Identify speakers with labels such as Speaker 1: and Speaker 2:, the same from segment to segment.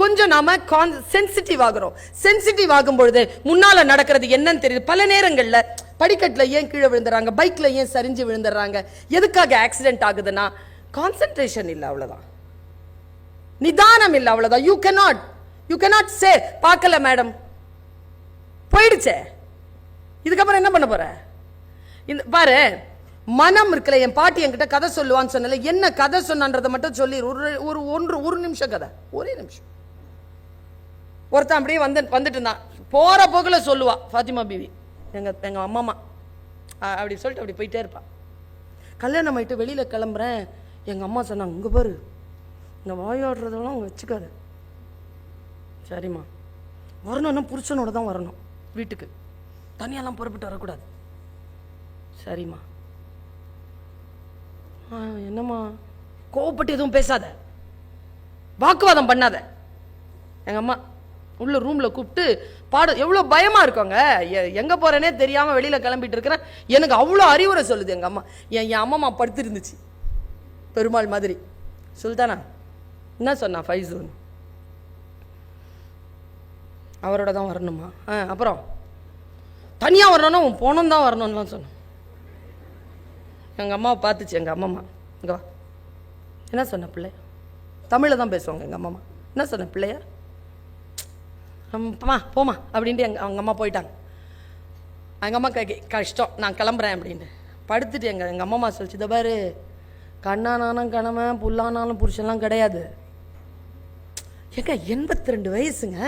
Speaker 1: கொஞ்சம் நாம சென்சிட்டிவ் ஆகிறோம். சென்சிட்டிவ் ஆகும் பொழுது முன்னால நடக்கிறது என்னன்னு தெரியுது. பல நேரங்களில் படிக்கட்டில் ஏன் கீழே விழுந்துறாங்க? பைக்ல ஏன் சரிஞ்சு விழுந்துடுறாங்க எதுக்காக ஆக்சிடென்ட் ஆகுதுன்னா கான்சென்ட்ரேஷன் இல்லை அவ்வளோதான் நிதானம் இல்லை அவ்வளோதான் you cannot you cannot say பார்க்கல மேடம் போயிடுச்சே. இதுக்கப்புறம் என்ன பண்ண போற? இந்த பாரு மனம் இருக்கல என் பாட்டி என்கிட்ட கதை சொல்லுவான்னு சொன்னல என்ன கதை சொன்னான்றதை மட்டும் சொல்லி ஒரு ஒரு ஒன்று ஒரு நிமிஷம் கதை. ஒரே நிமிஷம். ஒருத்தன் அப்படியே வந்து வந்துட்டு இருந்தான் போகிற போக்கில் சொல்லுவா ஃபாத்திமா பிவி. எங்கள் எங்கள் அம்மாமா அப்படி சொல்லிட்டு அப்படி போயிட்டே இருப்பான் கல்யாணம் ஆயிட்டு வெளியில் கிளம்புறேன். எங்கள் அம்மா சொன்னாங்க அங்கே பாரு. இந்த வாயாடுறதெல்லாம் அவங்க வச்சுக்காத. சரிம்மா. வரணும்னா புருஷனோட தான் வரணும் வீட்டுக்கு. தனியாலாம் புறப்பட்டு வரக்கூடாது. சரிம்மா. என்னம்மா? கோவப்பட்டு எதுவும் பேசாத. வாக்குவாதம் பண்ணாத. எங்கள் அம்மா உள்ள ரூமில் கூப்பிட்டு பாட எவ்வளோ பயமாக இருக்கோங்க? எ- போகிறேனே தெரியாமல் வெளியில் கிளம்பிட்டு இருக்கிறேன். எனக்கு அவ்வளோ அறிவுரை சொல்லுது எங்கள் அம்மா. என் என் அம்மா படுத்துருந்துச்சு. பெருமாள் மாதிரி. சுல்தானா என்ன சொன்னா ஃபைசூன் அவரோட தான் வரணுமா? ஆ அப்புறம்? தனியாக வரணும்னா உன் போனம் தான் வரணும்லாம் சொன்னேன். எங்கள் அம்மாவை பார்த்துச்சு எங்கள் அம்மம்மா. இங்கே வா. என்ன சொன்ன பிள்ளையா? தமிழில் தான் பேசுவாங்க எங்கள் அம்மம்மா. என்ன சொன்ன பிள்ளையா? அம்மா போமா அப்படின்ட்டு எங்கள் அவங்க அம்மா போயிட்டாங்க. எங்கள் அம்மா கஷ்டம் நான் கிளம்புறேன் அப்படின்ட்டு. படுத்துட்டு எங்கள் எங்கள் அம்மா சொல்லிச்சு இதை பாரு கண்ணானாலும் கணவன் புல்லானாலும் புருஷன்லாம் கிடையாது. ஏங்க எண்பத்தி ரெண்டு வயசுங்க?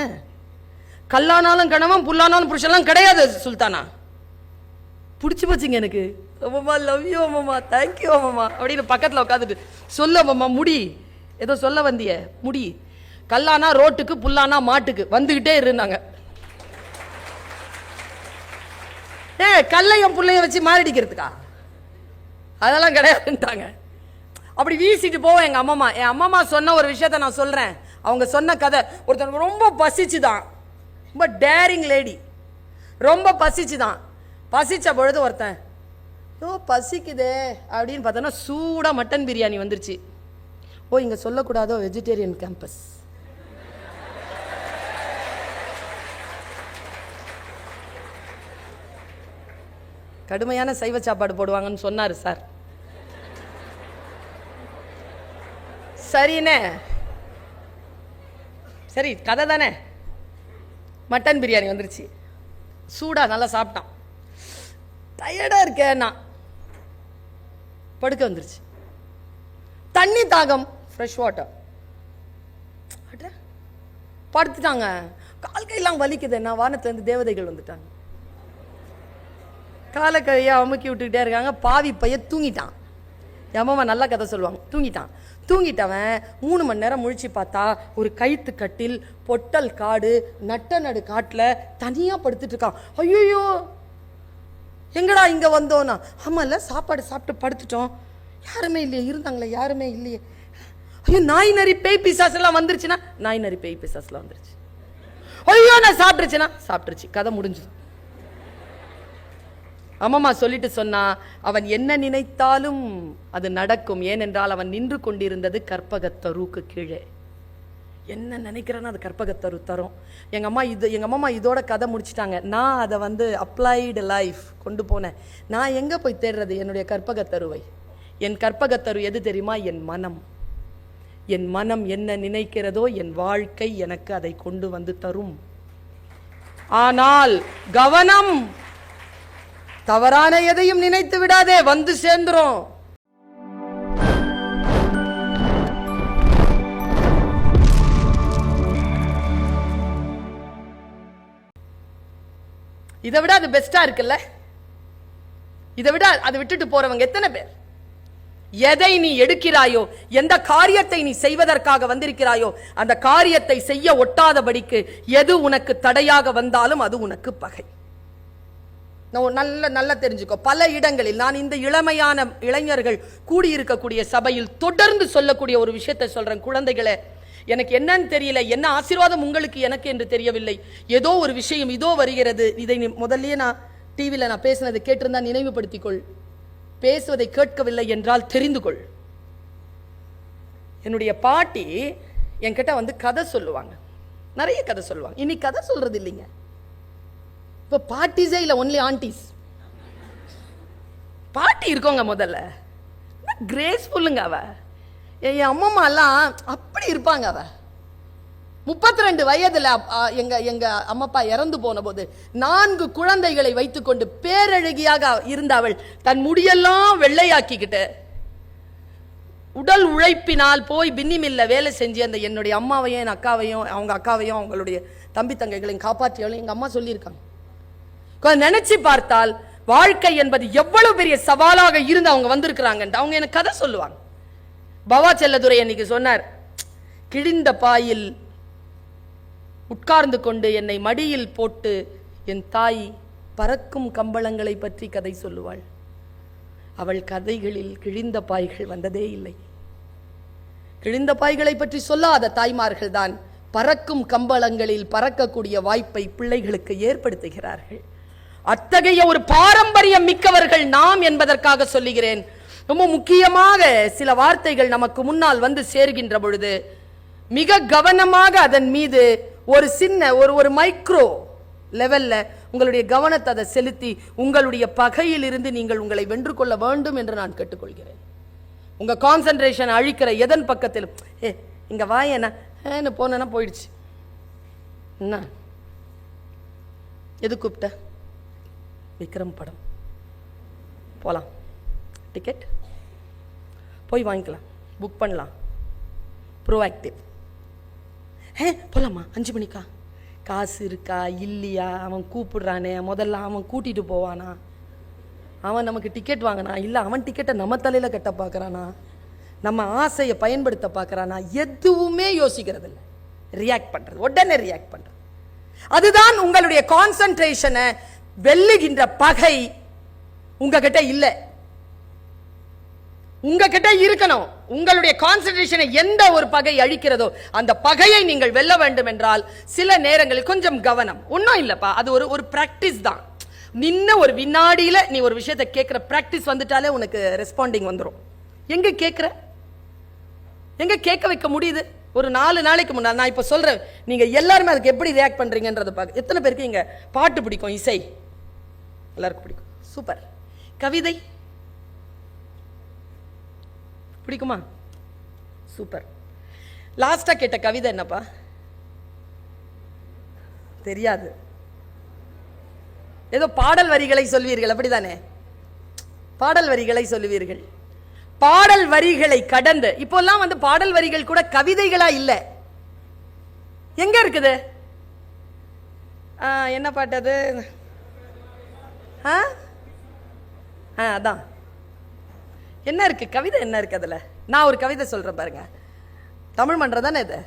Speaker 1: கல்லானாலும் கணவன் புல்லானாலும் புருஷன்லாம் கிடையாது சுல்தானா? பிடிச்சி போச்சுங்க எனக்கு. அம்மம்மா லவ் யூ அம்மம்மா தேங்க்யூ அம்மம்மா அப்படின்னு பக்கத்தில் உட்காந்துட்டு சொல்லு அம்மம்மா முடி. ஏதோ சொல்ல வந்திய முடி. கல்லானா ரோட்டுக்கு புல்லானா மாட்டுக்கு. வந்துக்கிட்டே இருந்தாங்க. ஏ கல்லையும் பிள்ளைய வச்சு மாறிடிக்கிறதுக்கா அதெல்லாம் கிடையாதுன்ட்டாங்க. அப்படி வீசிட்டு போவோம் எங்கள் அம்மம்மா என் அம்மம்மா சொன்ன ஒரு விஷயத்த நான் சொல்கிறேன் அவங்க சொன்ன கதை ஒருத்தன் ரொம்ப பசிச்சு தான் ரொம்ப டேரிங் லேடி ரொம்ப பசிச்சுதான். பசிச்ச பொழுது ஒருத்தன் ஓ பசிக்குதே அப்படின்னு பார்த்தோன்னா சூடாக மட்டன் பிரியாணி வந்துருச்சு. ஓ இங்கே சொல்லக்கூடாதோ வெஜிடேரியன் கேம்பஸ் கடுமையான சைவ சாப்பாடு போடுவாங்கன்னு சொன்னார் சார். சரிண்ணே சரி கதை தானே? மட்டன் பிரியாணி வந்துருச்சு. சூடாக நல்லா சாப்பிட்டான். டயர்டாக இருக்கேன்னா நான். படுக்க வந்துருச்சு. தண்ணி தாகம் ஃப்ரெஷ் வாட்டர் படுத்துட்டாங்க. கால் கையெல்லாம் வலிக்குது. நான் வானத்துலேருந்து தேவதைகள் வந்துட்டாங்க. காலை கையை அமுக்கி விட்டுக்கிட்டே இருக்காங்க. பாவி பையன் தூங்கிட்டான். என் அம்மா நல்லா கதை சொல்லுவாங்க. தூங்கிட்டான். தூங்கிட்டவன் மூணு மணி நேரம் முழிச்சு பார்த்தா ஒரு கைத்து கட்டில் பொட்டல் காடு நட்ட நடு காட்டில் தனியாக படுத்துட்டு இருக்கான். ஐயோ எங்கடா இங்கே வந்தோன்னா ஆமாம்ல சாப்பாடு சாப்பிட்டு படுத்துட்டோம். யாருமே இல்லையே இருந்தாங்களே யாருமே இல்லையே. ஐயோ நாய் நரி பேய் பிசாசெல்லாம் வந்துருச்சுன்னா? நாய் நரி பேய் பிசாஸ்லாம் வந்துருச்சு. ஐயோ நான் சாப்பிட்டுருச்சுன்னா? சாப்பிட்டுருச்சு. கதை முடிஞ்சுது. அம்மம்மா சொல்லிட்டு சொன்னா அவன் என்ன நினைத்தாலும் அது நடக்கும். ஏனென்றால் அவன் நின்று கொண்டிருந்தது கற்பகத்தருவுக்கு கீழே. என்ன நினைக்கிறேன்னு அது கற்பகத்தரு தரும். எங்கள் அம்மா இது எங்கள் அம்மா இதோட கதை முடிச்சிட்டாங்க. நான் அதை வந்து அப்ளைடு லைஃப் கொண்டு போனேன். நான் எங்கே போய் தேடுறது? என்னுடைய கற்பகத்தருவை என் கற்பகத்தரு எது தெரியுமா? என் மனம். என் மனம் என்ன நினைக்கிறதோ என் வாழ்க்கை எனக்கு அதை கொண்டு வந்து தரும். ஆனால் கவனம் தவறான எதையும் நினைத்து விடாதே வந்து சேர்ந்துரும். இதை விட அது பெஸ்டா இருக்குல்ல? இதை விட அதை விட்டுட்டு போறவங்க எத்தனை பேர்? எதை நீ எடுக்கிறாயோ எந்த காரியத்தை நீ செய்வதற்காக வந்திருக்கிறாயோ அந்த காரியத்தை செய்ய ஒட்டாதபடிக்கு எது உனக்கு தடையாக வந்தாலும் அது உனக்கு பகை. நல்ல நல்லா தெரிஞ்சுக்கோ. பல இடங்களில் நான் இந்த இளமையான இளைஞர்கள் கூடியிருக்கக்கூடிய சபையில் தொடர்ந்து சொல்லக்கூடிய ஒரு விஷயத்தை சொல்கிறேன் குழந்தைகளை எனக்கு என்னன்னு தெரியல. என்ன ஆசீர்வாதம் உங்களுக்கு எனக்கு என்று தெரியவில்லை. ஏதோ ஒரு விஷயம் இதோ வருகிறது. இதை முதல்லயே நான் டிவியில் நான் பேசினதை கேட்டிருந்தா நினைவுபடுத்திக்கொள். பேசுவதை கேட்கவில்லை என்றால் தெரிந்து கொள். என்னுடைய பாட்டி என்கிட்ட வந்து கதை சொல்லுவாங்க. நிறைய கதை சொல்லுவாங்க. இன்னைக்கு கதை சொல்றது இல்லைங்க. இப்போ பாட்டிஸே இல்லை ஒன்லி ஆண்டிஸ் பாட்டி இருக்கோங்க முதல்ல. கிரேஸ்ஃபுல்லுங்க அவ. என் அம்மம்மாலாம் அப்படி இருப்பாங்க அவ. முப்பத்தி ரெண்டு வயதில் எங்கள் எங்கள் எங்க எங்க அம்மப்பா இறந்து போன போது நான்கு குழந்தைகளை வைத்துக்கொண்டு பேரழகியாக இருந்த அவள் தன் முடியெல்லாம் வெள்ளையாக்கிக்கிட்டு உடல் உழைப்பினால் போய் பின்னிமில்ல வேலை செஞ்சு அந்த என்னுடைய அம்மாவையும் என் அக்காவையும் அவங்க அக்காவையும் அவங்களுடைய தம்பி தங்கைகளையும் காப்பாற்றியவளையும் எங்கள் அம்மா சொல்லியிருக்காங்க. நினைச்சு பார்த்தால் வாழ்க்கை என்பது எவ்வளவு பெரிய சவாலாக இருந்து அவங்க வந்திருக்கிறாங்க அவங்க எனக்கு கதை சொல்லுவாங்க. பவா செல்லதுரை அன்னைக்கு சொன்னார் கிழிந்த பாயில் உட்கார்ந்து கொண்டு என்னை மடியில் போட்டு என் தாய் பறக்கும் கம்பளங்களை பற்றி கதை சொல்லுவாள். அவள் கதைகளில் கிழிந்த பாய்கள் வந்ததே இல்லை. கிழிந்த பாய்களை பற்றி சொல்லாத தாய்மார்கள் தான் பறக்கும் கம்பளங்களில் பறக்கக்கூடிய வாய்ப்பை பிள்ளைகளுக்கு ஏற்படுத்துகிறார்கள். அத்தகைய ஒரு பாரம்பரியம் மிக்கவர்கள் நாம் என்பதற்காக சொல்லுகிறேன். ரொம்ப முக்கியமாக சில வார்த்தைகள் நமக்கு முன்னால் வந்து சேர்கின்ற பொழுது மிக கவனமாக அதன் மீது ஒரு சின்ன ஒரு ஒரு மைக்ரோ லெவல்ல உங்களுடைய கவனத்தை அதை செலுத்தி உங்களுடைய பகையில் இருந்து நீங்கள் உங்களை வென்று கொள்ள வேண்டும் என்று நான் கேட்டுக்கொள்கிறேன். உங்க கான்சென்ட்ரேஷன் அழிக்கிற எதன் பக்கத்திலும் ஏ இங்க வாயேண்ணா ஏன்னு போனேன்னா போயிடுச்சு. என்ன? எது கூப்பிட்ட? விக்ரம் படம். போகலாம் டிக்கெட் போய் வாங்கிக்கலாம். புக் பண்ணலாம். ப்ரோஆக்டிவ் ஏ போகலாமா அஞ்சு மணிக்கா? காசு இருக்கா? இல்லையா? அவன் கூப்பிடுறானே. முதல்ல அவன் கூட்டிகிட்டு போவானா? அவன் நமக்கு டிக்கெட் வாங்கினா? இல்லை அவன் டிக்கெட்டை நம்ம தலையில் கட்ட பார்க்குறானா நம்ம ஆசையை பயன்படுத்த பார்க்குறானா எதுவுமே யோசிக்கிறது இல்லை ரியாக்ட் பண்ணுறது உடனே ரியாக்ட் பண்ணுறது அதுதான் உங்களுடைய கான்சன்ட்ரேஷனை வெல்லுகின்ற பகை உங்ககிட்ட இல்லை. உங்ககிட்ட இருக்கணும். உங்களுடைய கான்சன்ட்ரேஷனை எந்த ஒரு பகை அழிக்கிறதோ அந்த பகையை நீங்கள் வெல்ல வேண்டும் என்றால் சில நேரங்களில் கொஞ்சம் கவனம். ஒன்றும் இல்லைப்பா அது ஒரு ஒரு ப்ராக்டிஸ் தான். நின்ன ஒரு வினாடியில் நீ ஒரு விஷயத்தை கேட்குற ப்ராக்டிஸ் வந்துட்டாலே உனக்கு ரெஸ்பாண்டிங் வந்துடும் எங்கே கேட்குற எங்கே கேட்க வைக்க முடியுது? ஒரு நாலு நாளைக்கு முன்னால் நான் இப்போ சொல்கிறேன் நீங்கள் எல்லாருமே அதுக்கு எப்படி ரியாக்ட் பண்ணுறீங்கன்றதை பார்க்க எத்தனை பேருக்கு இங்கே பாட்டு பிடிக்கும் இசை? எல்லாருக்கும் பிடிக்கும். சூப்பர். கவிதை? பிடிக்குமா? சூப்பர். லாஸ்டா கேட்ட கவிதை என்னப்பா? தெரியாது. ஏதோ பாடல் வரிகளை சொல்வீர்கள் அப்படிதானே? பாடல் வரிகளை சொல்லுவீர்கள் பாடல் வரிகளை கடந்து இப்போல்லாம் வந்து பாடல் வரிகள் கூட கவிதைகளா இல்ல. எங்க இருக்குது? என்ன பாட்டு அது? ஆ? ஆ அதான். என்ன இருக்குது கவிதை என்ன இருக்குது அதில்? நான் ஒரு கவிதை சொல்கிறேன் பாருங்க. தமிழ் மன்றம் தானே இது?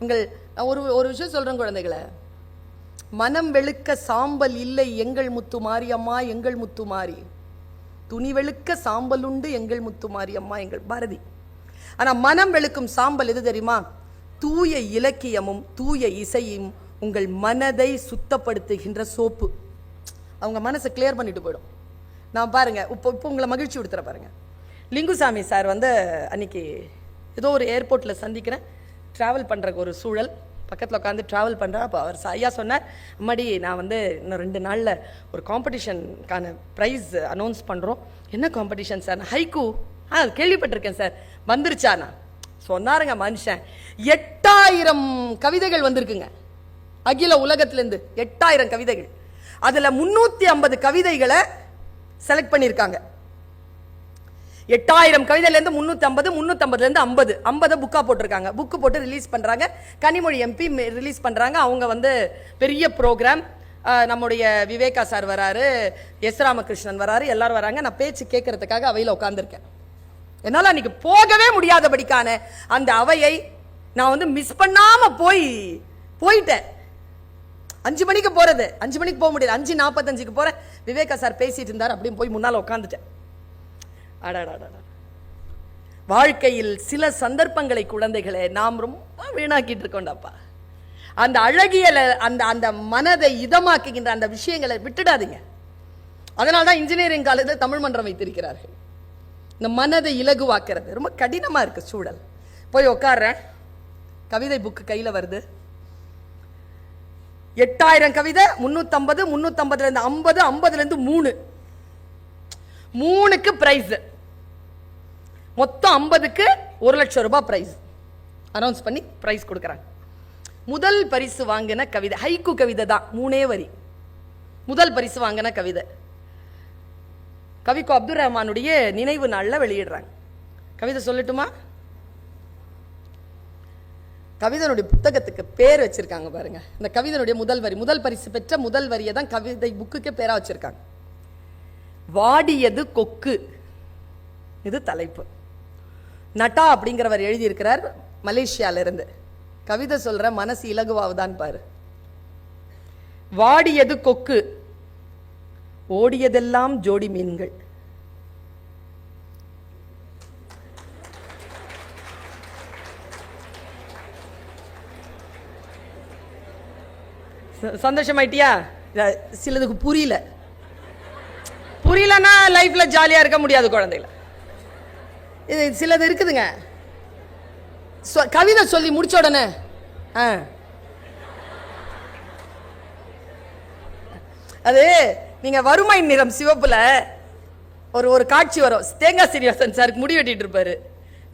Speaker 1: உங்கள் நான் ஒரு ஒரு விஷயம் சொல்கிறேன் குழந்தைகளை. மனம் வெளுக்க சாம்பல் இல்லை எங்கள் முத்து மாரியம்மா எங்கள் முத்து மாறி. துணி வெளுக்க சாம்பல் உண்டு எங்கள் முத்து மாரியம்மா எங்கள் பாரதி. ஆனால் மனம் வெளுக்கும் சாம்பல் எது தெரியுமா? தூய இலக்கியமும் தூய இசையும் உங்கள் மனதை சுத்தப்படுத்துகின்ற சோப்பு. அவங்க மனசை கிளியர் பண்ணிட்டு போயிடும். நான் பாருங்கள் இப்போ இப்போ உங்களை மகிழ்ச்சி கொடுத்துற பாருங்கள் லிங்குசாமி சார் வந்து அன்னைக்கு ஏதோ ஒரு ஏர்போர்ட்டில் சந்திக்கிறேன். ட்ராவல் பண்ணுறக்கு ஒரு சூழல். பக்கத்தில் உட்காந்து ட்ராவல் பண்ணுறேன் அப்போ அவர் ஐயா சொன்னார் அம்மாடி நான் வந்து இன்னும் ரெண்டு நாளில் ஒரு காம்படிஷனுக்கான ப்ரைஸ் அனௌன்ஸ் பண்ணுறோம் என்ன காம்படிஷன் சார் ஹைக்கூ ஆ கேள்விப்பட்டிருக்கேன் சார் வந்துருச்சா? நான் சொன்னாருங்க மனுஷன். எட்டாயிரம் கவிதைகள் வந்திருக்குங்க. அகில உலகத்துலேருந்து எட்டாயிரம் கவிதைகள். அதில் முந்நூற்றி ஐம்பது கவிதைகளை செலக்ட் பண்ணியிருக்காங்க. எட்டாயிரம் கவிதையிலேருந்து முந்நூற்றி ஐம்பது முந்நூற்றம்பதுலேருந்து ஐம்பது. ஐம்பதை புக்காக போட்டிருக்காங்க. புக்கு போட்டு ரிலீஸ் பண்ணுறாங்க கனிமொழி எம்பி ரிலீஸ் பண்ணுறாங்க அவங்க வந்து பெரிய ப்ரோக்ராம் நம்முடைய விவேகா சார் வராரு எஸ் ராமகிருஷ்ணன் வராரு எல்லாரும் வராங்க. நான் பேச்சு கேட்கறதுக்காக அவையில் உட்காந்துருக்கேன் என்னால் அன்னைக்கு போகவே முடியாதபடிக்கான அந்த அவையை நான் வந்து மிஸ் பண்ணாமல் போய் போயிட்டேன். அஞ்சு மணிக்கு போகிறது அஞ்சு மணிக்கு போக முடியாது அஞ்சு நாற்பத்தஞ்சுக்கு போகிறேன் விவேகா சார் பேசிட்டு இருந்தார். அப்படின்னு போய் முன்னால் உட்காந்துட்டேன் அடாடாடா வாழ்க்கையில் சில சந்தர்ப்பங்களை குழந்தைகளை நாம் ரொம்ப வீணாக்கிட்டு இருக்கோண்டாப்பா அந்த அழகியலை அந்த அந்த மனதை இதமாக்குகின்ற அந்த விஷயங்களை விட்டுடாதீங்க. அதனால தான் இன்ஜினியரிங் காலேஜில் தமிழ் மன்றம் வைத்திருக்கிறார்கள். இந்த மனதை இலகுவாக்குறது ரொம்ப கடினமாக இருக்குது சூழல். போய் உட்காடுறேன் கவிதை புக்கு கையில் வருது. எட்டாயிரம் கவிதை முன்னூத்தம்பது முன்னூத்தம்பதுலேருந்து ஐம்பது ஐம்பதுலேருந்து மூணு. மூணுக்கு ப்ரைஸ் மொத்தம் ஐம்பதுக்கு ஒரு லட்சம் ரூபாய் ப்ரைஸ் அனௌன்ஸ் பண்ணி ப்ரைஸ் கொடுக்குறாங்க. முதல் பரிசு வாங்கின கவிதை ஹைக்கு கவிதை தான் மூணே வரி. முதல் பரிசு வாங்கின கவிதை. கவிக்கு அப்துல் ரஹ்மானுடைய நினைவு நாளில் வெளியிடுறாங்க. கவிதை சொல்லட்டுமா? கவிதனுடைய புத்தகத்துக்கு பேர் வச்சுருக்காங்க பாருங்க. இந்த கவிதனுடைய முதல் வரி முதல் பரிசு பெற்ற முதல் வரியை தான் கவிதை புக்குக்கே பேராக வச்சுருக்காங்க. வாடியது கொக்கு. இது தலைப்பு. நட்டா அப்படிங்கிறவர் எழுதியிருக்கிறார் மலேசியாவிலிருந்து. கவிதை சொல்கிற மனசு இலகுவாவுதான் பாரு. வாடியது கொக்கு. ஓடியதெல்லாம் ஜோடி மீன்கள். சந்தோஷமாயிட்டியா? சிலதுக்கு புரியல. புரியலன்னா லைஃப்ல ஜாலியா இருக்க முடியாது குழந்தைகள இது சிலது இருக்குதுங்க. கவிதை சொல்லி முடிச்ச உடனே ஆ. அது நீங்க வறுமை நிறம் சிவப்புல ஒரு ஒரு காட்சி வரும். தேங்காய் சீனிவாசன் சாருக்கு முடி வெட்டிட்டு இருப்பாரு.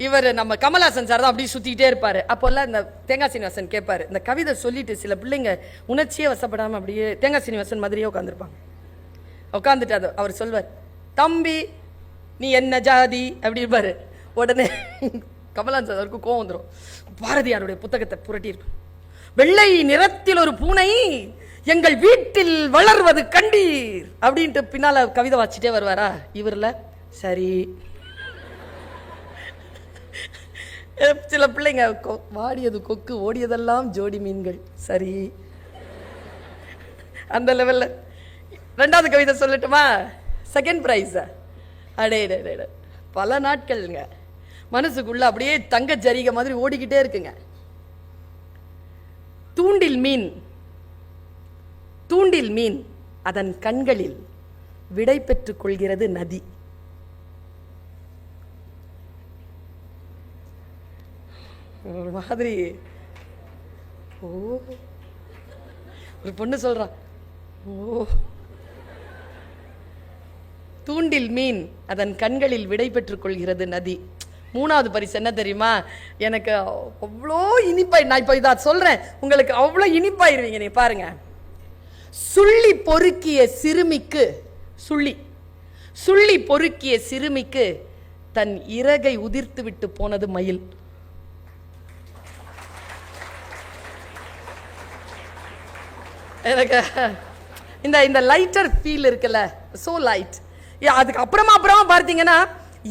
Speaker 1: இவர் நம்ம கமலாசன் சார் தான் அப்படியே சுற்றிக்கிட்டே இருப்பாரு. அப்போல்லாம் இந்த தேங்காய் சீனிவாசன் கேட்பாரு இந்த கவிதை சொல்லிட்டு சில பிள்ளைங்க உணர்ச்சியே வசப்படாமல் அப்படியே தேங்காய் சீனிவாசன் மாதிரியே உட்காந்துருப்பாங்க உட்காந்துட்டு அது அவர் சொல்வார் தம்பி நீ என்ன ஜாதி? அப்படி இருப்பார். உடனே கமலான் அவருக்கு கோவம் வந்துடும் பாரதியாருடைய புத்தகத்தை புரட்டியிருப்பார். வெள்ளை நிறத்தில் ஒரு பூனை எங்கள் வீட்டில் வளர்வது கண்டீர். அப்படின்ட்டு பின்னால் கவிதை வாச்சிட்டே வருவாரா? இவரில்? சரி. சில பிள்ளைங்க கொ- வாடியது கொக்கு ஓடியதெல்லாம் ஜோடி மீன்கள். சரி. அந்த லெவலில் ரெண்டாவது கவிதை சொல்லட்டுமா? செகண்ட் ப்ரைஸா அடே அடே பல நாட்கள்ங்க. மனசுக்குள்ள அப்படியே தங்க ஜரிகை மாதிரி ஓடிக்கிட்டே இருக்குங்க. தூண்டில் மீன். தூண்டில் மீன் அதன் கண்களில் விடை பெற்றுக் கொள்கிறது நதி. ஒரு மாதிரி. ஓ. ஒரு பொண்ணு சொல்கிறா ஓ. தூண்டில் மீன் அதன் கண்களில் விடை பெற்றுக்கொள்கிறது நதி. மூணாவது பரிசு என்ன தெரியுமா? எனக்கு அவ்வளோ இனிப்பாய் நான் இப்போ இதை சொல்கிறேன் உங்களுக்கு அவ்வளோ இனிப்பாயிருவீங்க நீ பாருங்க. சுள்ளி பொறுக்கிய சிறுமிக்கு சுள்ளி. சுள்ளி பொறுக்கிய சிறுமிக்கு தன் இறகை உதிர்த்து விட்டு போனது மயில். எனக்கு இந்த இந்த லைட்டர் ஃபீல் இருக்குல்ல ஸோ லைட் அதுக்கு அப்புறமா அப்புறமா பார்த்தீங்கன்னா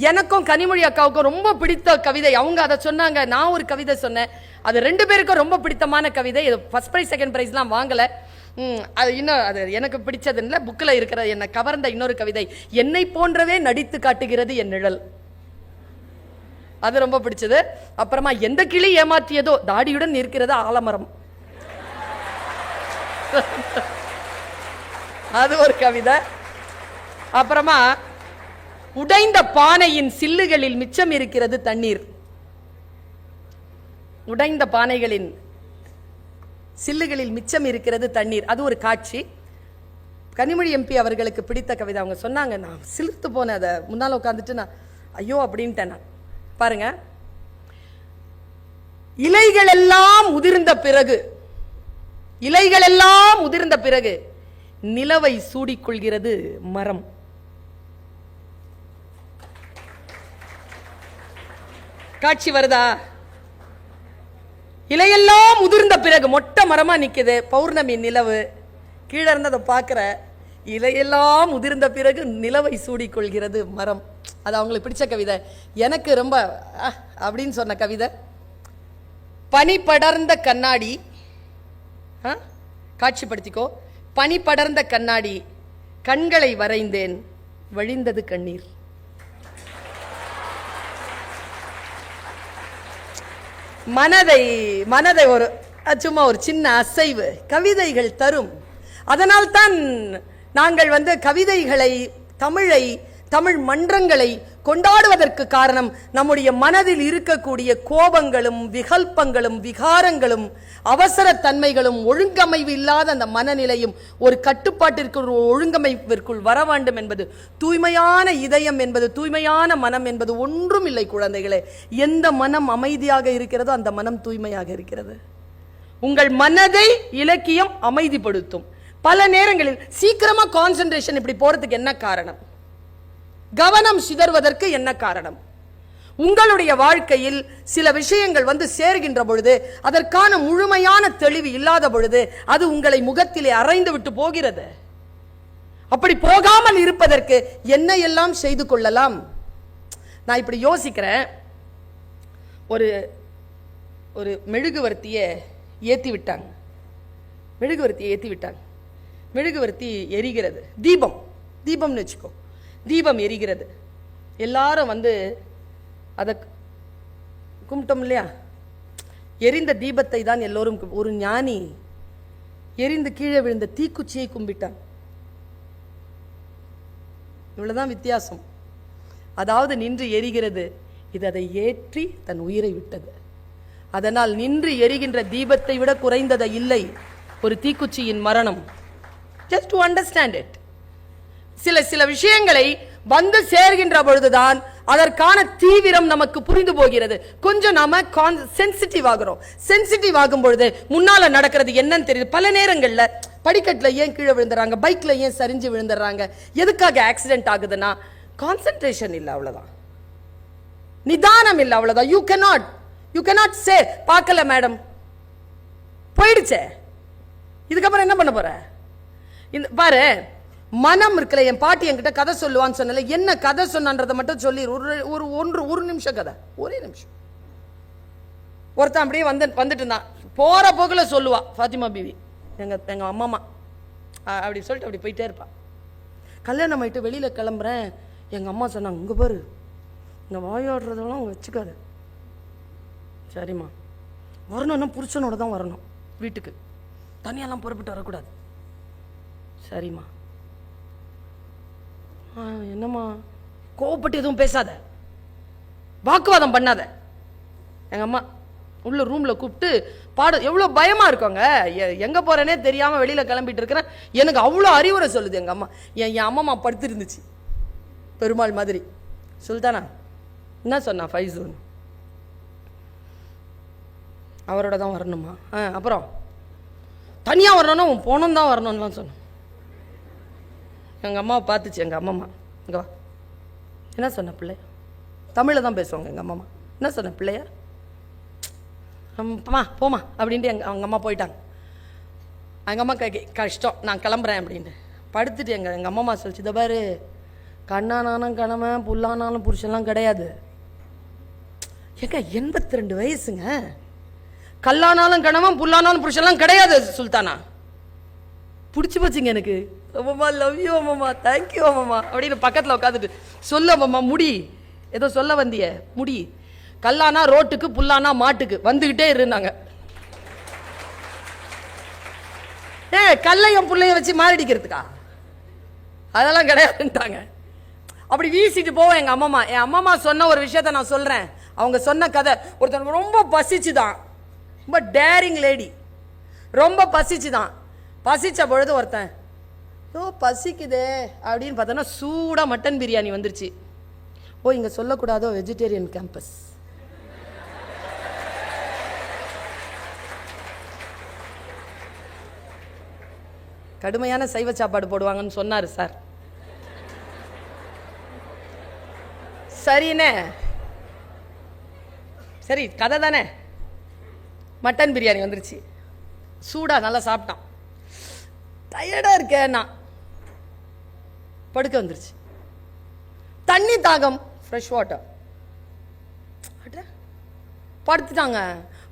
Speaker 1: எனக்கும் கனிமொழி அக்காவுக்கும் ரொம்ப பிடித்த கவிதை. அவங்க அதை சொன்னாங்க நான் ஒரு கவிதை சொன்னேன். அது ரெண்டு பேருக்கும் ரொம்ப பிடித்தமான கவிதை. இது ஃபஸ்ட் ப்ரைஸ் செகண்ட் ப்ரைஸ்லாம் வாங்கலை. அது இன்னும் அது எனக்கு பிடிச்சது இல்லை புக்கில் இருக்கிற என்னை கவர்ந்த இன்னொரு கவிதை. என்னை போன்றவே நடித்து காட்டுகிறது என் நிழல். அது ரொம்ப பிடிச்சது. அப்புறமா எந்த கிளி ஏமாற்றியதோ தாடியுடன் இருக்கிறது ஆலமரம். அது ஒரு கவிதை. அப்புறமா உடைந்த பானையின் சில்லுகளில் மிச்சம் இருக்கிறது தண்ணீர். உடைந்த பானைகளின் சில்லுகளில் மிச்சம் இருக்கிறது தண்ணீர். அது ஒரு காட்சி. கனிமொழி எம்பி அவர்களுக்கு பிடித்த கவிதை. அவங்க சொன்னாங்க நான் சிலிர்த்து போனேன் அதை. முன்னால் உட்காந்துட்டு நான் ஐயோ அப்படின்ட்டேன் நான். பாருங்க. இலைகள் எல்லாம் உதிர்ந்த பிறகு இலைகள் எல்லாம் உதிர்ந்த பிறகு நிலவை சூடிக்கொள்கிறது மரம். காட்சி வருதா? இலையெல்லாம் உதிர்ந்த பிறகு மொட்டை மரமா நிக்குது. பௌர்ணமி நிலவு. கீழே இருந்து அதை பார்க்குற இலையெல்லாம் உதிர்ந்த பிறகு நிலவை சூடிக்கொள்கிறது மரம். அது அவங்களுக்கு பிடிச்ச கவிதை. எனக்கு ரொம்ப அஹ், அப்படின்னு சொன்ன கவிதை. பனி படர்ந்த கண்ணாடி காட்சிப்படுத்திக்கோ. பனி படர்ந்த கண்ணாடி கண்களை வரைந்தேன் வழிந்தது கண்ணீர். மனதை மனதை ஒரு சும்மா ஒரு சின்ன அசைவு கவிதைகள் தரும். அதனால்தான் நாங்கள் வந்து கவிதைகளை தமிழை தமிழ் மன்றங்களை கொண்டாடுவதற்கு காரணம் நம்முடைய மனதில் இருக்கக்கூடிய கோபங்களும் விகல்பங்களும் விகாரங்களும் அவசர தன்மைகளும் ஒழுங்கமைவு இல்லாத அந்த மனநிலையும் ஒரு கட்டுப்பாட்டிற்கு ஒரு ஒழுங்கமைப்பிற்குள் வர வேண்டும் என்பது தூய்மையான இதயம் என்பது தூய்மையான மனம் என்பது ஒன்றும் இல்லை குழந்தைகளே. எந்த மனம் அமைதியாக இருக்கிறதோ அந்த மனம் தூய்மையாக இருக்கிறது. உங்கள் மனதை இலக்கியம் அமைதிப்படுத்தும். பல நேரங்களில் சீக்கிரமாக கான்சென்ட்ரேஷன் இப்படி போகிறதுக்கு என்ன காரணம்? கவனம் சிதறுவதற்கு என்ன காரணம்? உங்களுடைய வாழ்க்கையில் சில விஷயங்கள் வந்து சேர்கின்ற பொழுது அதற்கான முழுமையான தெளிவு இல்லாத பொழுது அது உங்களை முகத்திலே அரைந்து விட்டு போகிறது. அப்படி போகாமல் இருப்பதற்கு என்ன எல்லாம் செய்து கொள்ளலாம்? நான் இப்படி யோசிக்கிறேன். ஒரு ஒரு மெழுகுவர்த்தியை ஏற்றி விட்டாங்க. மெழுகுவர்த்தியை ஏற்றி விட்டாங்க. மெழுகுவர்த்தி எரிகிறது. தீபம். தீபம்னு வச்சுக்கோ. தீபம் எரிகிறது. எல்லாரும் வந்து அதை கும்பிட்டோம் இல்லையா? எரிந்த தீபத்தை தான் எல்லோரும் ஒரு ஞானி எரிந்து கீழே விழுந்த தீக்குச்சியை கும்பிட்டான் இவ்வளோதான் வித்தியாசம். அதாவது நின்று எரிகிறது. இது அதை ஏற்றி தன் உயிரை விட்டது. அதனால் நின்று எரிகின்ற தீபத்தை விட குறைந்ததை இல்லை ஒரு தீக்குச்சியின் மரணம். ஜஸ்ட் டு அண்டர்ஸ்டாண்ட் இட் சில சில விஷயங்களை வந்து சேர்கின்ற பொழுதுதான் அதற்கான தீவிரம் நமக்கு புரிந்து போகிறது. கொஞ்சம் நாம சென்சிட்டிவ் ஆகிறோம். சென்சிட்டிவ் ஆகும் பொழுது முன்னால நடக்கிறது என்னன்னு தெரியுது. பல நேரங்கள்ல படிக்கட்டில் ஏன் கீழே விழுந்துறாங்க? பைக்ல ஏன் சரிஞ்சு விழுந்துடுறாங்க எதுக்காக ஆக்சிடென்ட் ஆகுதுன்னா கான்சென்ட்ரேஷன் இல்லை அவ்வளோதான் நிதானம் இல்லை அவ்வளோதான் you cannot you cannot say பார்க்கல மேடம் போயிடுச்சே. இதுக்கப்புறம் என்ன பண்ண போற? இந்த பாரு மனம் இருக்குல்ல என் பாட்டி என்கிட்ட கதை சொல்லுவான்னு சொன்னல என்ன கதை சொன்னன்றதை மட்டும் சொல்லி ஒரு ஒரு ஒன்று ஒரு நிமிஷம் கதை ஒரே நிமிஷம். ஒருத்தன் அப்படியே வந்து வந்துட்டு இருந்தான். போற போக்கில் சொல்லுவா ஃபாத்திமா பிவி. எங்க எங்க அம்மாமா அப்படி சொல்லிட்டு அப்படி போயிட்டே இருப்பான் கல்யாணம் ஆயிட்டு வெளியில கிளம்புறேன். எங்க அம்மா சொன்னாங்க இங்க பாரு இந்த வாயாடுறதெல்லாம் அங்க வச்சுக்காத. சரிம்மா. வரணும்னா புருஷனோட தான் வரணும் வீட்டுக்கு. தனியெல்லாம் புறப்பட்டு வரக்கூடாது. சரிம்மா. என்னம்மா? கோவப்பட்டு எதுவும் பேசாத. வாக்குவாதம் பண்ணாத. எங்கள் அம்மா உள்ள ரூமில் கூப்பிட்டு பாட எவ்வளோ பயமாக இருக்கோங்க எ- போகிறேனே தெரியாமல் வெளியில் கிளம்பிட்டு இருக்கிறேன். எனக்கு அவ்வளோ அறிவுரை சொல்லுது எங்கள் அம்மா. என் என் அம்மா படுத்துருந்துச்சு. பெருமாள் மாதிரி. சுல்தானா என்ன சொன்னா ஃபைசூன் அவரோட தான் வரணுமா? ஆ அப்புறம்? தனியாக வரணும்னா உன் போனும் தான் வரணும்லாம் சொன்னோம் எங்கள் அம்மாவை பார்த்துச்சு எங்கள் அம்மம்மா. இங்கே வா. என்ன சொன்ன பிள்ளை தமிழில் தான் பேசுவாங்க எங்கள் அம்மம்மா. என்ன சொன்ன பிள்ளையா? அம்மா போமா அப்படின்ட்டு எங்கள் அவங்க அம்மா போயிட்டாங்க. எங்கள் அம்மா கை கஷ்டம் நான் கிளம்புறேன் அப்படின்ட்டு. படுத்துட்டு எங்கள் எங்கள் அம்மம்மா சொல்லிச்சு இதை பாரு கண்ணானாலும் கணவன் புல்லானாலும் புருஷன்லாம் கிடையாது. ஏங்க எண்பத்தி ரெண்டு வயசுங்க. கல்லானாலும் கணவன் புல்லானாலும் புருஷன்லாம் கிடையாது சுல்தானா. பிடிச்சி போச்சுங்க எனக்கு. அம்மம்மா லவ் யூ அம்மம்மா தேங்க்யூ அம்மம்மா அப்படின்னு பக்கத்தில் உட்காந்துட்டு சொல்லு அம்மம்மா முடி. ஏதோ சொல்ல வந்திய முடி. கல்லானா ரோட்டுக்கு புல்லானா மாட்டுக்கு. வந்துக்கிட்டே இருந்தாங்க. ஏ கல்லையும் பிள்ளைய வச்சு மாரடிக்கிறதுக்கா அதெல்லாம் கிடையாதுன்ட்டாங்க. அப்படி வீசிட்டு போவோம் எங்கள் அம்மம்மா என் அம்மம்மா சொன்ன ஒரு விஷயத்த நான் சொல்கிறேன் அவங்க சொன்ன கதை ஒருத்தன் ரொம்ப பசிச்சுதான். ரொம்ப டேரிங் லேடி ரொம்ப பசிச்சுதான். பசித்த பொழுது ஒருத்தன் ஓ பசிக்குதே அப்படின்னு பார்த்தோன்னா சூடாக மட்டன் பிரியாணி வந்துருச்சு. ஓ இங்கே சொல்லக்கூடாதோ வெஜிடேரியன் கேம்பஸ் கடுமையான சைவ சாப்பாடு போடுவாங்கன்னு சொன்னார் சார். சரிண்ணே சரி கதை தானே. மட்டன் பிரியாணி வந்துருச்சு. சூடாக நல்லா சாப்பிட்டான். டயர்டாக இருக்கேன் நான். படுக்க வந்துருச்சு. தண்ணி தாகம் ஃப்ரெஷ் வாட்டர் படுத்துட்டாங்க.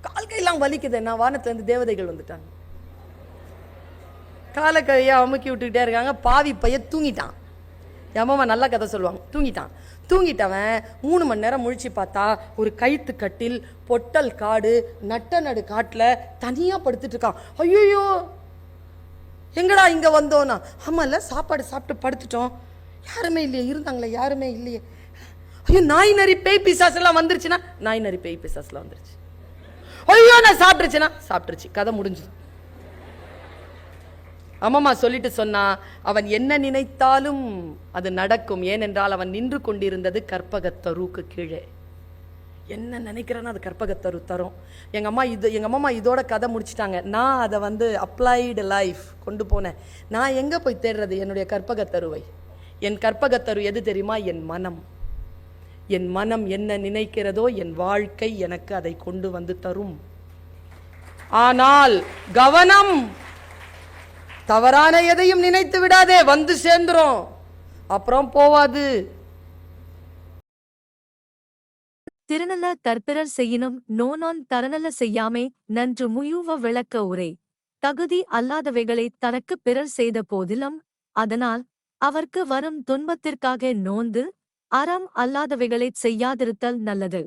Speaker 1: கால் கையெல்லாம் வலிக்குது. நான் வானத்துலேருந்து தேவதைகள் வந்துட்டாங்க. காலை கையை அமுக்கி விட்டுக்கிட்டே இருக்காங்க. பாவி பைய தூங்கிட்டான். என் நல்லா கதை சொல்லுவாங்க. தூங்கிட்டான். தூங்கிட்டவன் மூணு மணி நேரம் முழிச்சு பார்த்தா ஒரு கயிற்று கட்டில் பொட்டல் காடு நட்ட நடு காட்டில் தனியாக படுத்துட்டு இருக்கான். ஐயோ எங்கடா இங்கே வந்தோன்னா ஆமாம்ல சாப்பாடு சாப்பிட்டு படுத்துட்டோம். யாருமே இல்லையே இருந்தாங்களே யாருமே இல்லையே. ஐயோ நாய் நரி பேய் பிசாசெல்லாம் வந்துருச்சுன்னா? நாய் நரி பேய் பிசாஸ்லாம் வந்துருச்சு. ஐயோ நான் சாப்பிட்டுருச்சுன்னா? சாப்பிட்டுருச்சு. கதை முடிஞ்சுது. அம்மம்மா சொல்லிட்டு சொன்னா அவன் என்ன நினைத்தாலும் அது நடக்கும். ஏனென்றால் அவன் நின்று கொண்டிருந்தது கற்பகத்தருவுக்கு கீழே. என்ன நினைக்கிறேன்னு அது கற்பகத்தரு தரும். எங்கள் அம்மா இது எங்கள் அம்மா இதோட கதை முடிச்சிட்டாங்க. நான் அதை வந்து அப்ளைடு லைஃப் கொண்டு போனேன். நான் எங்கே போய் தேடுறது? என்னுடைய கற்பகத்தருவை. என் கற்பகத்தரு எது தெரியுமா? என் மனம். என் மனம் என்ன நினைக்கிறதோ என் வாழ்க்கை எனக்கு அதை கொண்டு வந்து தரும். ஆனால் கவனம்! தவறான எதையும் நினைத்து விடாதே வந்து சேர்ந்துரும். அப்புறம் போவாது.
Speaker 2: திருநல தற்பிறர் செய்யினும் நோனான் தரநல செய்யாமே நன்று முயூவ விளக்க உரை. தகுதி அல்லாதவைகளைத் தனக்குப் பிறர் செய்த போதிலும் அதனால் அவர்க்கு வரும் துன்பத்திற்காக நோந்து அறம் அல்லாதவைகளைச் செய்யாதிருத்தல் நல்லது.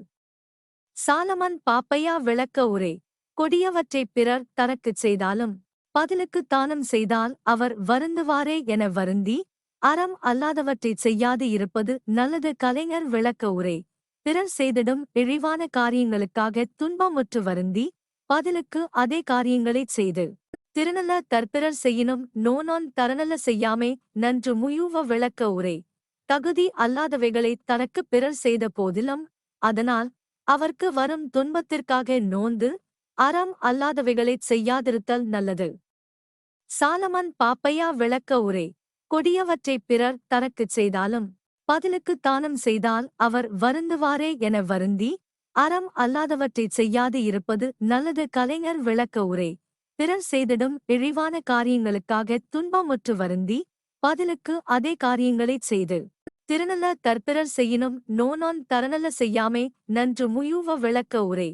Speaker 2: சாலமன் பாப்பையா விளக்க உரை. கொடியவற்றைப் பிறர் தனக்குச் செய்தாலும் பதிலுக்குத் தானம் செய்தால் அவர் வருந்துவாரே என வருந்தி அறம் அல்லாதவற்றைச் செய்யாது இருப்பது நல்லது கலைஞர் விளக்க உரை. பிறர் செய்திடும் இழிவான காரியங்களுக்காக துன்பமுற்று வருந்தி பதிலுக்கு அதே காரியங்களைச் செய்து. திருநல தற்பிறர் செய்யினும் நோனோன் தரநல செய்யாமே நன்று முயூவ விளக்க உரை. தகுதி அல்லாதவைகளைத் தனக்கு பிறர் செய்த போதிலும் அதனால் அவர்க்கு வரும் துன்பத்திற்காக நோந்து அறம் அல்லாதவைகளைச் செய்யாதிருத்தல் நல்லது. சாலமன் பாப்பையா விளக்க உரை. கொடியவற்றைப் பிறர் தனக்குச் செய்தாலும் பதிலுக்குத் தானம் செய்தால் அவர் வருந்துவாரே என வருந்தி அறம் அல்லாதவற்றைச் செய்யாது இருப்பது நல்லது கலைஞர் விளக்க உரை. பிறர் செய்திடும் இழிவான காரியங்களுக்காக துன்பமுற்று வருந்தி பதிலுக்கு அதே காரியங்களைச் செய்து. திருநல தற்பிறர் செய்யினும் நோனான் தரநல செய்யாமே நன்று முயூவ விளக்க உரை.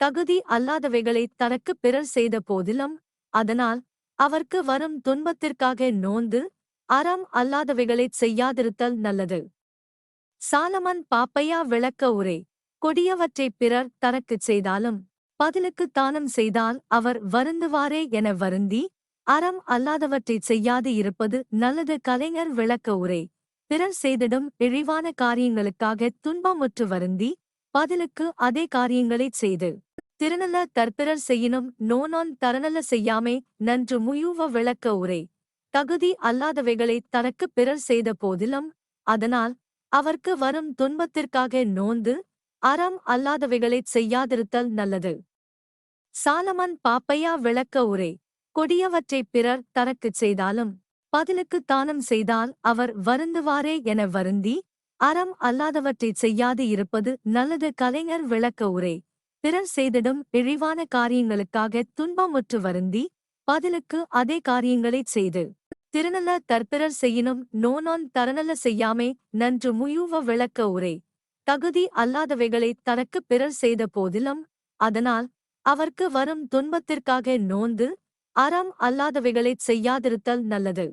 Speaker 2: தகுதி அல்லாதவைகளைத் தனக்குப் பிறர் செய்த போதிலும் அதனால் அவர்க்கு வரும் துன்பத்திற்காக நோந்து அறம் அல்லாதவைகளைச் செய்யாதிருத்தல் நல்லது. சாலமன் பாப்பையா விளக்க உரை. கொடியவற்றைப் பிறர் தனக்குச் செய்தாலும் பதிலுக்குத் தானம் செய்தால் அவர் வருந்துவாரே என வருந்தி அறம் அல்லாதவற்றைச் செய்யாது இருப்பது நல்லது கலைஞர் விளக்க உரை. பிறர் செய்திடும் இழிவான காரியங்களுக்காக துன்பமுற்று வருந்தி பதிலுக்கு அதே காரியங்களைச் செய்து. திருநல தற்பிறர் செய்யினும் நோனான் தரநல செய்யாமே நன்று முயுவ விளக்க உரை. தகுதி அல்லாதவைகளைத் தனக்குப் பிறர் செய்த போதிலும் அதனால் அவர்க்கு வரும் துன்பத்திற்காக நோந்து அறம் அல்லாதவைகளைச் செய்யாதிருத்தல் நல்லது. சாலமன் பாப்பையா விளக்க உரை கொடியவற்றைப் பிறர் தனக்குச் செய்தாலும் பதிலுக்குத் தானம் செய்தால் அவர் வருந்துவாரே என வருந்தி அறம் அல்லாதவற்றைச் செய்யாது இருப்பது நல்லது கலைஞர் விளக்க உரை பிறர் செய்திடும் இழிவான காரியங்களுக்காக துன்பமுற்று வருந்தி பதிலுக்கு அதே காரியங்களைச் செய்து திருநல தற்பிறர் செய்யினும் நோனான் தரநல செய்யாமே நன்று முயூவ விளக்க உரை. தகுதி அல்லாதவைகளைத் தனக்கு பிறர் செய்த போதிலும் அதனால் அவர்க்கு வரும் துன்பத்திற்காக நோந்து அறம் அல்லாதவைகளைச் செய்யாதிருத்தல் நல்லது.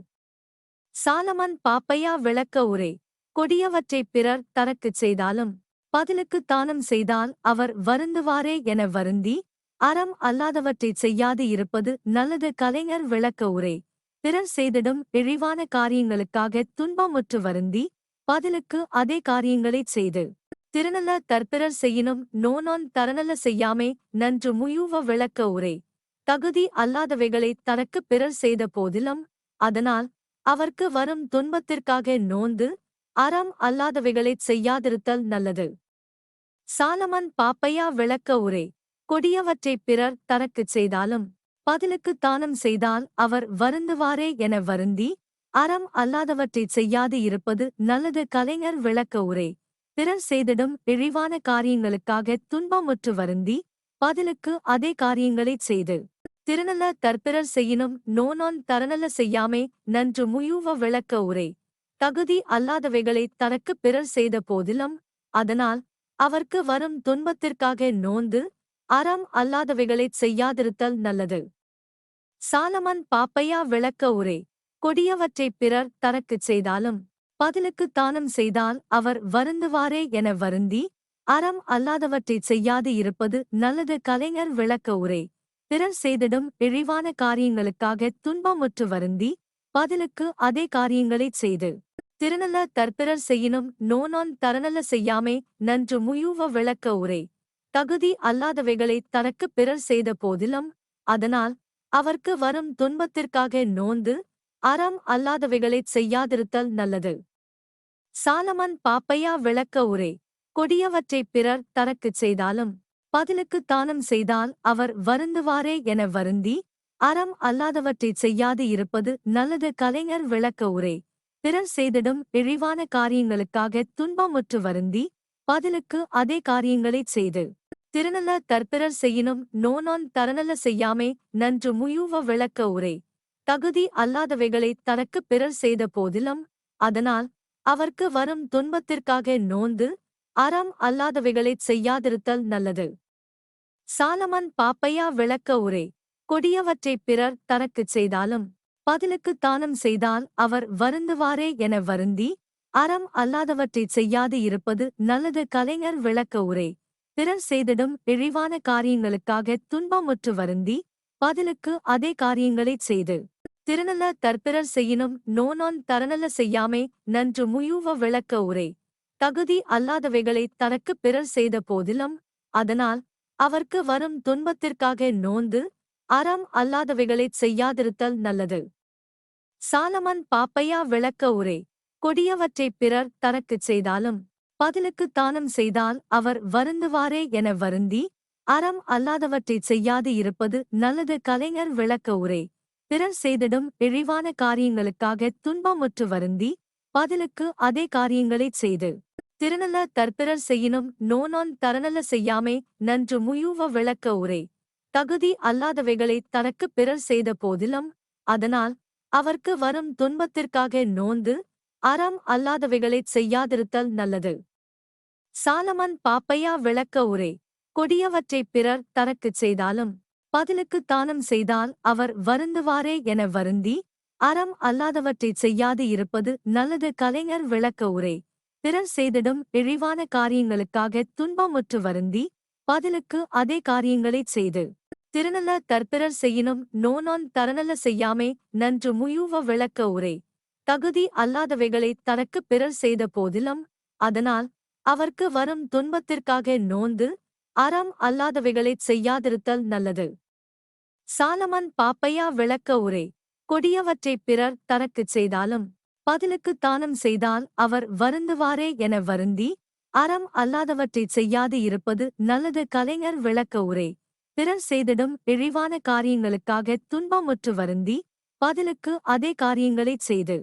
Speaker 2: சாலமன் பாப்பையா விளக்க உரை. கொடியவற்றைப் பிறர் தனக்குச் செய்தாலும் பதிலுக்குத் தானம் செய்தால் அவர் வருந்துவாரே என வருந்தி அறம் அல்லாதவற்றைச் செய்யாது இருப்பது நல்லது. கலைஞர் விளக்க உரை. பிறர் செய்திடும் இழிவான காரியங்களுக்காக துன்பமுற்று வருந்தி பதிலுக்கு அதே காரியங்களைச் செய்து. திருநல தற்பிறர் செய்யினும் நோனான் தரநல செய்யாமே நன்று முயூவ விளக்க உரை. தகுதி அல்லாதவைகளைத் தனக்குப் பிறர் செய்த போதிலும் அதனால் அவர்க்கு வரும் துன்பத்திற்காக நோந்து அறம் அல்லாதவைகளைச் செய்யாதிருத்தல் நல்லது. சாலமன் பாப்பையா விளக்க உரை. கொடியவற்றைப் பிறர் தனக்குச் செய்தாலும் பதிலுக்குத் தானம் செய்தால் அவர் வருந்துவாரே என வருந்தி அறம் அல்லாதவற்றைச் செய்யாது இருப்பது நல்லது கலைஞர் விளக்க உரை. பிறர் செய்திடும் இழிவான காரியங்களுக்காக துன்பமுற்று வருந்தி பதிலுக்கு அதே காரியங்களைச் செய்து. திருநல தற்பிறர் செய்யினும் நோனான் தரநல செய்யாமே நன்று முயூவ விளக்க உரை. தகுதி அல்லாதவைகளைத் தனக்கு பிறர் செய்த போதிலும் அதனால் அவர்க்கு வரும் துன்பத்திற்காக நோந்து அறம் அல்லாதவைகளைச் செய்யாதிருத்தல் நல்லது. சாலமன் பாப்பையா விளக்க உரை. கொடியவற்றைப் பிறர் தனக்குச் செய்தாலும் பதிலுக்குத் தானம் செய்தால் அவர் வருந்துவாரே என வருந்தி அறம் அல்லாதவற்றைச் செய்யாது இருப்பது நல்லது கலைஞர் விளக்க உரை. பிறர் செய்திடும் இழிவான காரியங்களுக்காக துன்பமுற்று வருந்தி பதிலுக்கு அதே காரியங்களைச் செய்து. திருநல தற்பிறர் செய்யினும் நோனான் தரநல செய்யாமே நன்று முயூவ விளக்க உரை. தகுதி அல்லாதவைகளைத் தனக்குப் பிறர் செய்த போதிலும் அதனால் அவர்க்கு வரும் துன்பத்திற்காக நோந்து அறம் அல்லாதவைகளைச் செய்யாதிருத்தல் நல்லது. சாலமன் பாப்பையா விளக்க உரை கொடியவற்றைப் பிறர் தனக்குச் செய்தாலும் பதிலுக்குத் தானம் செய்தால் அவர் வருந்துவாரே என வருந்தி அறம் அல்லாதவற்றைச் செய்யாது இருப்பது நல்லது கலைஞர் விளக்க உரை பிறர் செய்திடும் இழிவான காரியங்களுக்காக துன்பமுற்று வருந்தி பதிலுக்கு அதே காரியங்களைச் செய்து. திருநல தற்பிறர் செய்யினும் நோனான் தரநல செய்யாமே நன்று முயூவ விளக்க உரை. தகுதி அல்லாதவைகளைத் தனக்குப் பிறர் செய்த போதிலும் அதனால் அவர்க்கு வரும் துன்பத்திற்காக நோந்து அறம் அல்லாதவைகளைச் செய்யாதிருத்தல் நல்லது. சாலமன் பாப்பையா விளக்க உரை. கொடியவற்றைப் பிறர் தனக்குச் செய்தாலும் பதிலுக்குத் தானம் செய்தால் அவர் வருந்துவாரே என வருந்தி அறம் அல்லாதவற்றைச் செய்யாது இருப்பது நல்லது கலைஞர் விளக்க உரை. பிறர் செய்திடும் இழிவான காரியங்களுக்காக துன்பமுற்று வருந்தி பதிலுக்கு அதே காரியங்களைச் செய்து. திருநல தற்பிறர் செய்யினும் நோனான் தரநல செய்யாமே நன்று முயூவ விளக்க உரை. தகுதி அல்லாதவைகளைத் தனக்குப் பிறர் செய்த போதிலும் அதனால் அவர்க்கு வரும் துன்பத்திற்காக நோந்து அறம் அல்லாதவைகளைச் செய்யாதிருத்தல் நல்லது. சாலமன் பாப்பையா விளக்க உரை. கொடியவற்றைப் பிறர் தனக்குச் செய்தாலும் பதிலுக்குத் தானம் செய்தால் அவர் வருந்துவாரே என வருந்தி அறம் அல்லாதவற்றைச் செய்யாது இருப்பது நல்லது கலைஞர் விளக்க உரை. பிறர் செய்திடும் இழிவான காரியங்களுக்காக துன்பமுற்று வருந்தி பதிலுக்கு அதே காரியங்களைச் செய்து. திருநல தற்பிறர் செய்யினும் நோனோன் தரநல செய்யாமே நன்று முயூவ விளக்க உரை. தகுதி அல்லாதவைகளைத் தனக்குப் பிறர் செய்த போதிலும் அதனால் அவர்க்கு வரும் துன்பத்திற்காக நோந்து அறம் அல்லாதவைகளைச் செய்யாதிருத்தல் நல்லது. சாலமன் பாப்பையா விளக்க உரை. கொடியவற்றைப் பிறர் தனக்குச் செய்தாலும் பதிலுக்குத் தானம் செய்தால் அவர் வருந்துவாரே என வருந்தி அறம் அல்லாதவற்றைச் செய்யாது இருப்பது நல்லது கலைஞர் விளக்க உரை. பிறர் செய்திடும் இழிவான காரியங்களுக்காக துன்பமுற்று வருந்தி பதிலுக்கு அதே காரியங்களைச் செய்து. திருநல தற்பிறர் செய்யினும் நோனான் தரநல செய்யாமே நன்று முயூவ விளக்க உரை. தகுதி அல்லாதவைகளைத் தனக்கு பிறர் செய்த போதிலும் அதனால் அவர்க்கு வரும் துன்பத்திற்காக நோந்து அறம் அல்லாதவைகளைச் செய்யாதிருத்தல் நல்லது. சாலமன் பாப்பையா விளக்க உரை கொடியவற்றைப் பிறர் தனக்குச் செய்தாலும் பதிலுக்குத் தானம் செய்தால் அவர் வருந்துவாரே என வருந்தி அறம் அல்லாதவற்றைச் செய்யாது இருப்பது நல்லது கலைஞர் விளக்க உரை. பிறர் செய்திடும் இழிவான காரியங்களுக்காக துன்பமுற்று வருந்தி பதிலுக்கு அதே காரியங்களைச் செய்து.